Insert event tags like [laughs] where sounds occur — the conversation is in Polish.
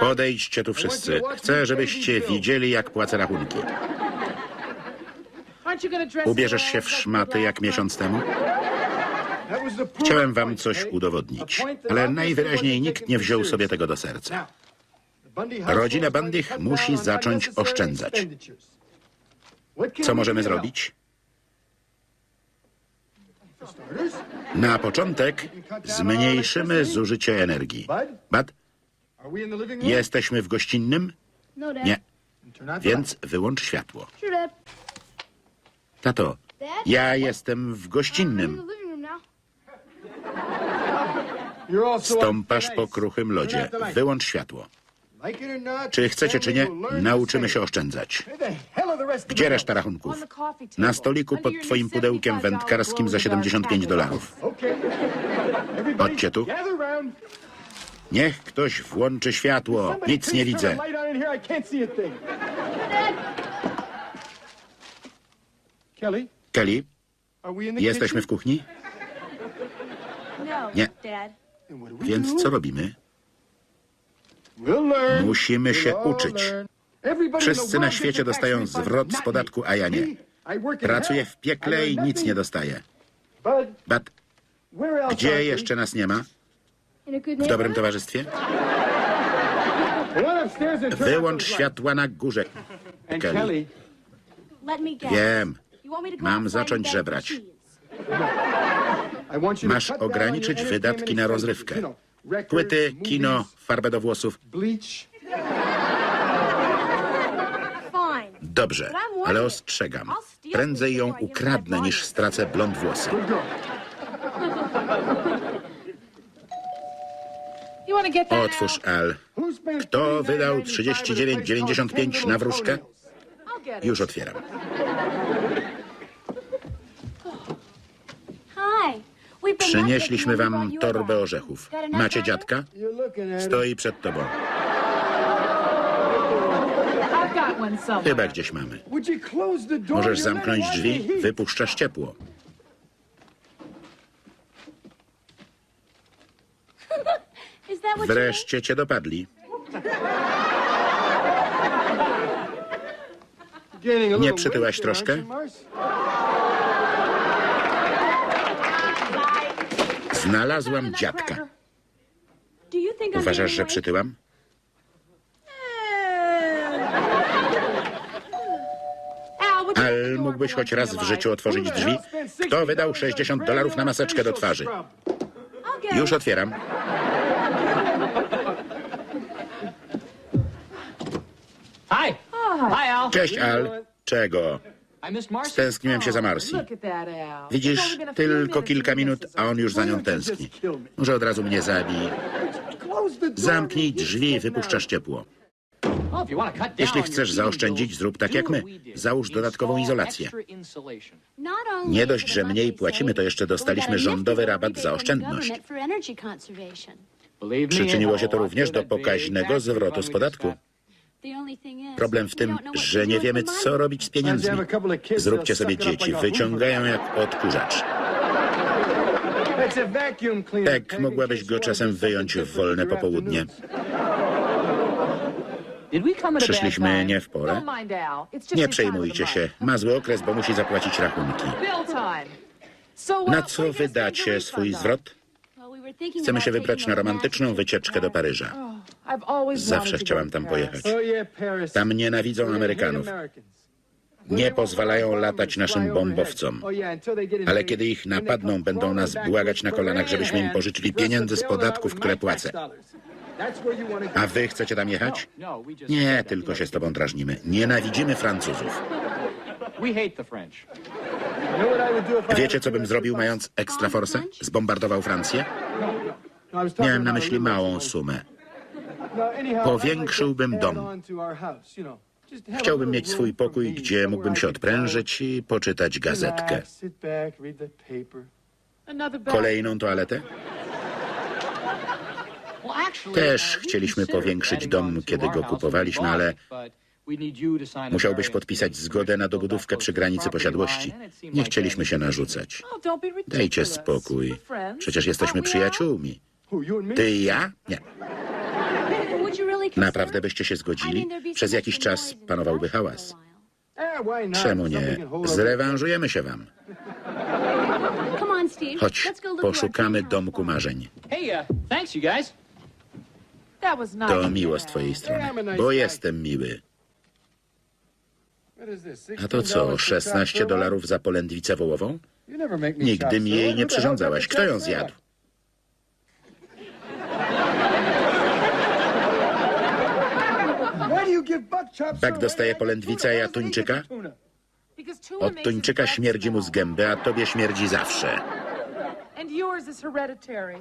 Podejdźcie tu wszyscy. Chcę, żebyście widzieli, jak płacę rachunki. Ubierzesz się w szmaty jak miesiąc temu? Chciałem wam coś udowodnić, ale najwyraźniej nikt nie wziął sobie tego do serca. Rodzina Bandych musi zacząć oszczędzać. Co możemy zrobić? Na początek zmniejszymy zużycie energii. Bud, jesteśmy w gościnnym? No. Nie, więc wyłącz światło. Tato, ja jestem w gościnnym. up Stąpasz po kruchym lodzie. Wyłącz światło. Czy chcecie, czy nie, nauczymy się oszczędzać. Gdzie reszta rachunków? Na stoliku pod twoim pudełkiem wędkarskim za 75 dolarów. [laughs] Chodźcie tu. Niech ktoś włączy światło. Nic nie widzę. Kelly, Kelly, jesteśmy w kuchni? No, Nie. Więc co robimy? Musimy się uczyć. Wszyscy na świecie dostają zwrot z podatku, a ja nie. Pracuję w piekle I nic nie dostaję. Bud, But gdzie jeszcze nas nie ma? W dobrym towarzystwie? Wyłącz światła na górze. Kelly. Wiem. Mam zacząć żebrać. Masz ograniczyć wydatki na rozrywkę. Płyty, kino, farbę do włosów. [laughs] Dobrze, ale ostrzegam. Prędzej ją ukradnę, niż stracę blond włosy. Good girl. You want to get that Otwórz, Al. Kto wydał 39.95 39,95 na wróżkę? Już otwieram. Przynieśliśmy wam torbę orzechów. Macie dziadka? Stoi przed tobą. Chyba gdzieś mamy. Możesz zamknąć drzwi, wypuszczasz ciepło. Is that what you Wreszcie cię dopadli. Nie przytyłaś troszkę? Znalazłam dziadka. Uważasz, że przytyłam? Al, mógłbyś choć raz w życiu otworzyć drzwi? hell spent 60 Kto wydał dollars on 60 brand dolarów na maseczkę do twarzy? Już otwieram. Hi. Hi, Al. Cześć, Al. Czego? I missed Marcy. Stęskniłem się za Marcy. Look at that, Al. Widzisz, tylko kilka minut, a on już za nią tęskni. Może od razu mnie zabij. Zamknij drzwi wypuszczasz out. ciepło. Well, if you want to cut down Jeśli on your chcesz heating zaoszczędzić, bills, zrób tak do jak my. what we did. Załóż dodatkową Install izolację. extra insulation. Nie dość, że mniej płacimy, to jeszcze dostaliśmy rządowy rabat za oszczędność. Believe me, Przyczyniło się to również do after that big pokaźnego zwrotu z podatku. Problem w tym, że nie wiemy, co robić z pieniędzmi. Zróbcie sobie dzieci, wyciągają jak odkurzacz. Tak, mogłabyś go czasem wyjąć w wolne popołudnie. Przyszliśmy nie w porę. Nie przejmujcie się. Ma zły okres, bo musi zapłacić rachunki. Na co wydacie swój zwrot? Chcemy się wybrać na romantyczną wycieczkę do Paryża. Zawsze go tam pojechać. Tam nienawidzą Amerykanów. Nie pozwalają latać naszym bombowcom. Oh, Ale kiedy ich napadną, będą nas błagać na kolanach, żebyśmy im pożyczyli pieniędzy z podatków, które płacę. A wy chcecie tam jechać? No, just Nie, tylko się z tobą drażnimy. Nienawidzimy Francuzów. Wiecie, co bym zrobił mając Extra Force? Zbombardował Francję? No, Miałem na myśli małą sumę. Powiększyłbym dom. Chciałbym mieć swój pokój, gdzie mógłbym się odprężyć i poczytać gazetkę. Kolejną toaletę? Też chcieliśmy powiększyć dom, kiedy go kupowaliśmy, ale musiałbyś podpisać zgodę na dobudówkę przy granicy posiadłości. Nie chcieliśmy się narzucać. Dajcie spokój. Przecież jesteśmy przyjaciółmi. Ty i ja? Nie. Naprawdę byście się zgodzili? Przez jakiś czas panowałby hałas. Czemu nie? Zrewanżujemy się wam. Chodź, poszukamy domku marzeń. To miło z twojej strony, bo jestem miły. A to co, $16 16 for a dolarów za polędwicę wołową? Nigdy mi jej nie przyrządzałaś. Kto ją zjadł? Why do you give Buck chop Tak suey? dostaje Why do you get polędwica, tuna? ja Why does he tuńczyka? get tuna? Because tuna Od tuńczyka śmierdzi mu z gęby, a tobie śmierdzi zawsze. And yours is hereditary.